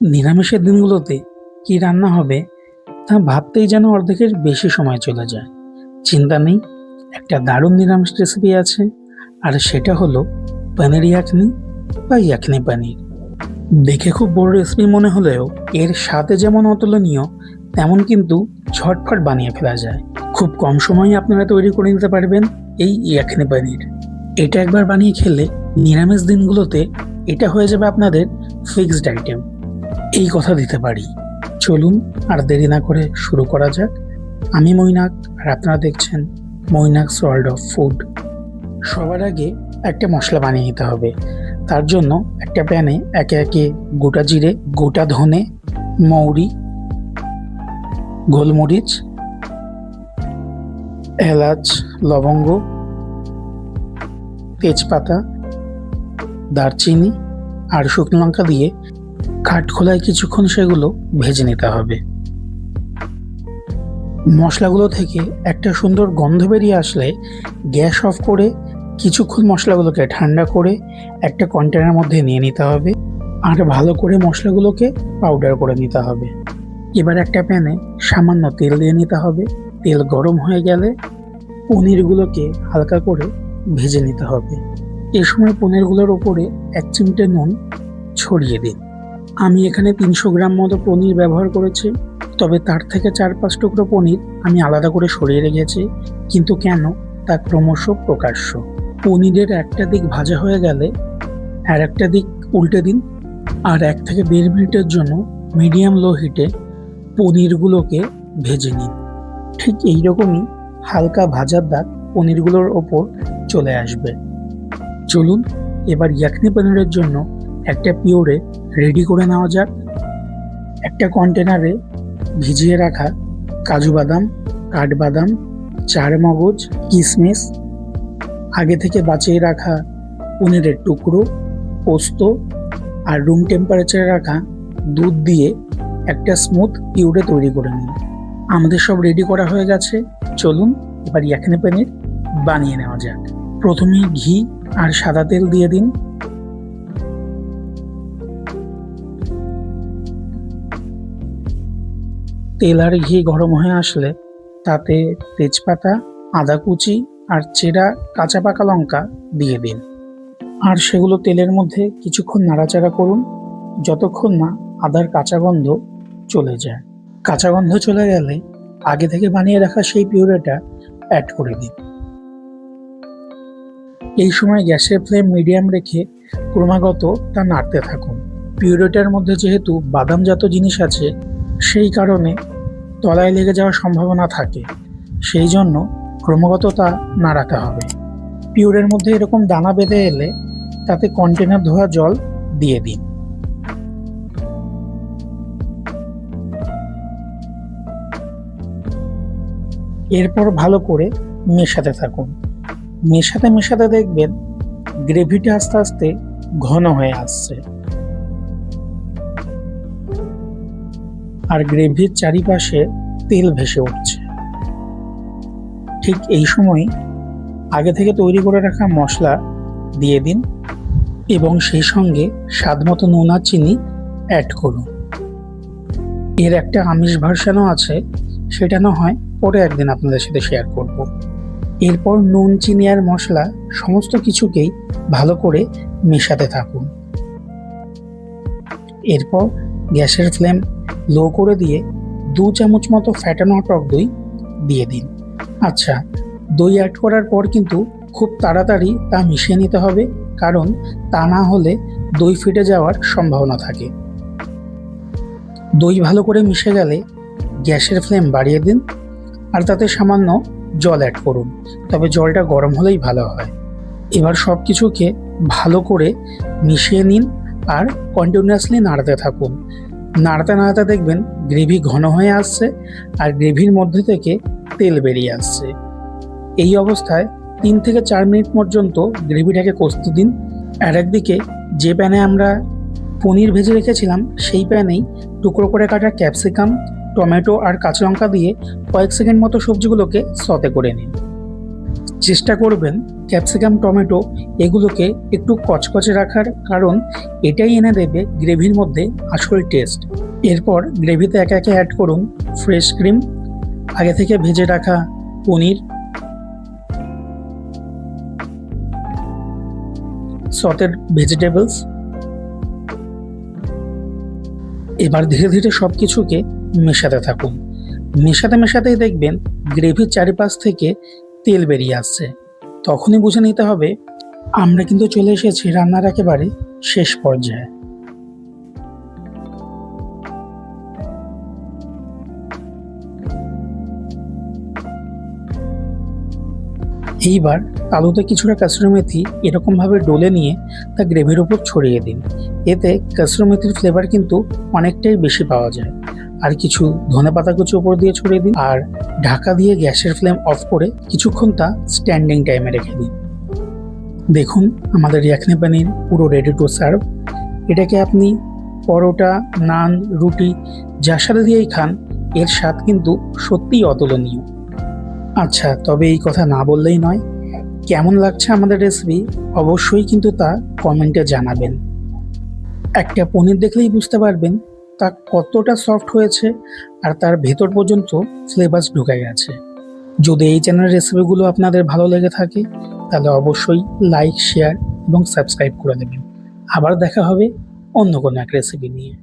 নিরামিষের দিনগুলোতে কি রান্না হবে তা ভাবতেই যেন অর্ধেকের বেশি সময় চলে যায়। চিন্তা নেই, একটা দারুণ নিরামিষ রেসিপি আছে, আর সেটা হলো পানির ইয়াখনি বা ইয়াখনি পনির। দেখে খুব বড় রেসিপি মনে হলেও এর স্বাদে যেমন অতুলনীয়, তেমন কিন্তু ঝটফট বানিয়ে ফেলা যায়। খুব কম সময়ে আপনারা তৈরি করে নিতে পারবেন এই ইয়াখনি পনির। এটা একবার বানিয়ে খেলে নিরামিষ দিনগুলোতে এটা হয়ে যাবে আপনাদের ফিক্সড আইটেম এই কথা দিতে পারি। চলুন আর দেরি না করে শুরু করা যাক। আমি মৈনাক আর আপনারা দেখছেন মৈনাকস ওয়ার্ল্ড অফ ফুড। সবার আগে একটা মশলা বানিয়ে নিতে হবে। তার জন্য একটা প্যানে একে একে গোটা জিরে, গোটা ধনে, মৌরি, গোলমরিচ, এলাচ, লবঙ্গ, তেজপাতা, দারচিনি আর শুকনো লঙ্কা দিয়ে কাঠখোলায় কিছুক্ষণ সেগুলো ভেজে নিতে হবে। মশলাগুলো থেকে একটা সুন্দর গন্ধ বেরিয়ে আসলে গ্যাস অফ করে কিছুক্ষণ মশলাগুলোকে ঠান্ডা করে একটা কন্টেনার মধ্যে নিয়ে নিতে হবে আর ভালো করে মশলাগুলোকে পাউডার করে নিতে হবে। এবার একটা প্যানে সামান্য তেল দিয়ে নিতে হবে। তেল গরম হয়ে গেলে পনিরগুলোকে হালকা করে ভেজে নিতে হবে। এ সময় পনিরগুলোর ওপরে এক চিমটে নুন ছড়িয়ে দিন। আমি এখানে তিনশো গ্রাম মতো পনির ব্যবহার করেছি, তবে তার থেকে চার পাঁচ টুকরো পনির আমি আলাদা করে সরিয়ে রেখেছি, কিন্তু কেন তা ক্রমশ প্রকাশ্য। পনিরের একটা দিক ভাজা হয়ে গেলে আর একটা দিক উল্টে দিন, আর এক থেকে দেড় মিনিটের জন্য মিডিয়াম লো হিটে পনিরগুলোকে ভেজে নিন। ঠিক এইরকমই হালকা ভাজার দাগ পনিরগুলোর ওপর চলে আসবে। চলুন এবার ইয়াকনি পনিরের জন্য একটা পিওরে রেডি করে নেওয়া যাক। একটা কন্টেনারে ভিজিয়ে রাখা কাজু বাদাম কাঠবাদাম চার মগজ কিশমিশ আগে থেকে বাঁচিয়ে রাখা পনিরের টুকরো, পোস্ত আর রুম টেম্পারেচারে রাখা দুধ দিয়ে একটা স্মুথ পিউরে তৈরি করে নিন। আমাদের সব রেডি করা হয়ে গেছে। চলুন এবার ইয়াকনি পনির বানিয়ে নেওয়া যাক। প্রথমে ঘি আর সাদা তেল দিয়ে দিন। তেল আর ঘি গরম হয়ে আসলে তাতে তেজপাতা আদা কুচি আর চেরা কাঁচা পাকা লঙ্কা দিয়ে দিন। আর সেগুলো তেলের মধ্যে কিছুক্ষণ নাড়াচাড়া করুন, যতক্ষণ না আদার কাঁচা গন্ধ চলে যায়। কাঁচা গন্ধ চলে গেলে আগে থেকে বানিয়ে রাখা সেই পিউরেটা অ্যাড করে দিন। এই সময় গ্যাসের ফ্লেম মিডিয়াম রেখে ক্রমাগত তা নাড়তে থাকুন। পিউরেটার মধ্যে যেহেতু বাদামজাত জিনিস আছে, সেই কারণে তলায় লেগে যাওয়ার সম্ভাবনা থাকে, সেই জন্য ক্রমাগত তা নাড়াতে হবে। পিউরের মধ্যে এরকম দানা বেঁধে এলে তাতে কন্টেনার ধোয়া জল দিয়ে দিন। এরপর ভালো করে মেশাতে থাকুন। মেশাতে মেশাতে দেখবেন গ্রেভিটা আস্তে আস্তে ঘন হয়ে আসছে। আর গ্রেভির চারিপাশে তেল ভেসে উঠছে। ঠিক এই সময় আগে থেকে তৈরি করে রাখা মশলা দিয়ে দিন এবং সেই সঙ্গে স্বাদ মতো নুন আর চিনি অ্যাড করুন। এর একটা আমিষ ভার্সানও আছে, সেটা না হয় পরে একদিন আপনাদের সাথে শেয়ার করব। এরপর নুন, চিনি আর মশলা সমস্ত কিছুকেই ভালো করে মেশাতে থাকুন। এরপর গ্যাসের ফ্লেম লো করে দিয়ে দু চামচ মতো ফ্যাটানো টক দই দিয়ে দিন। আচ্ছা দই অ্যাড করার পর কিন্তু খুব তাড়াতাড়ি তা মিশিয়ে নিতে হবে, কারণ তা না হলে দই ফেটে যাওয়ার সম্ভাবনা থাকে। দই ভালো করে মিশে গেলে গ্যাসের ফ্লেম বাড়িয়ে দিন, আর তাতে সামান্য জল অ্যাড করুন, তবে জলটা গরম হলেই ভালো হয়। এবার সব কিছুকে ভালো করে মিশিয়ে নিন, আর কন্টিনিউয়াসলি নাড়তে থাকুন। নাড়তে নাড়তে দেখবেন গ্রেভি ঘন হয়ে আসছে আর গ্রেভির মধ্যে থেকে তেল বেরিয়ে আসছে। এই অবস্থায় তিন থেকে চার মিনিট পর্যন্ত গ্রেভিটাকে কষতে দিন আর একদিকে যে প্যানে আমরা পনির ভেজে রেখেছিলাম সেই প্যানেই টুকরো করে কাটা ক্যাপসিকাম, টমেটো আর কাঁচা লঙ্কা দিয়ে কয়েক সেকেন্ড মতো সবজিগুলোকে সতে করে নিন। চেষ্টা করবেন ক্যাপসিকাম, টমেটো এগুলোকে একটু কচকচে রাখার, কারণ এটাই এনে দেবে গ্রেভির মধ্যে আসল টেস্ট এরপর গ্রেভিতে একে একে অ্যাড করুন ফ্রেশ ক্রিম আগে থেকে ভেজে রাখা পনির সটেড ভেজিটেবলস এবার ধীরে ধীরে সব কিছুকে মেশাতে থাকুন। মেশাতে মেশাতেই দেখবেন গ্রেভির চারিপাশ থেকে তেল বেরিয়ে আসছে। তখনই বুঝে নিতে হবে, আমরা কিন্তু চলে এসেছি রান্নার একেবারে শেষ পর্যায়ে। এইবার আলুতে কিছুটা কাসুরি মেথি এরকমভাবে ডলে নিয়ে তা গ্রেভির উপর ছড়িয়ে দিন। এতে কাসুরি মেথির ফ্লেভার কিন্তু অনেকটাই বেশি পাওয়া যায়। আর কিছু ধনে পাতা কুচি উপর দিয়ে ছড়িয়ে দিন। আর ঢাকা দিয়ে গ্যাসের ফ্লেম অফ করে কিছুক্ষণ তা স্ট্যান্ডিং টাইমে রেখে দিন। দেখুন, আমাদের ইয়াখনি পানির পুরো রেডি টু সার্ভ এটাকে আপনি পরোটা, নান, রুটি যার সাথে দিয়েই খান, এর স্বাদ কিন্তু সত্যিই অতুলনীয়। আচ্ছা তবে এই কথা না বললেই নয়, কেমন লাগছে আমাদের রেসিপি অবশ্যই কিন্তু তা কমেন্টে জানাবেন। একটা পনির দেখলেই বুঝতে পারবেন তা কতটা সফট হয়েছে আর তার ভেতর পর্যন্ত সিলেবাস ঢুকে গেছে। যদি এই চ্যানেলের রেসিপিগুলো আপনাদের ভালো লেগে থাকে, তাহলে অবশ্যই লাইক শেয়ার এবং সাবস্ক্রাইব করে দেবেন। আবার দেখা হবে অন্য কোনো এক রেসিপি নিয়ে।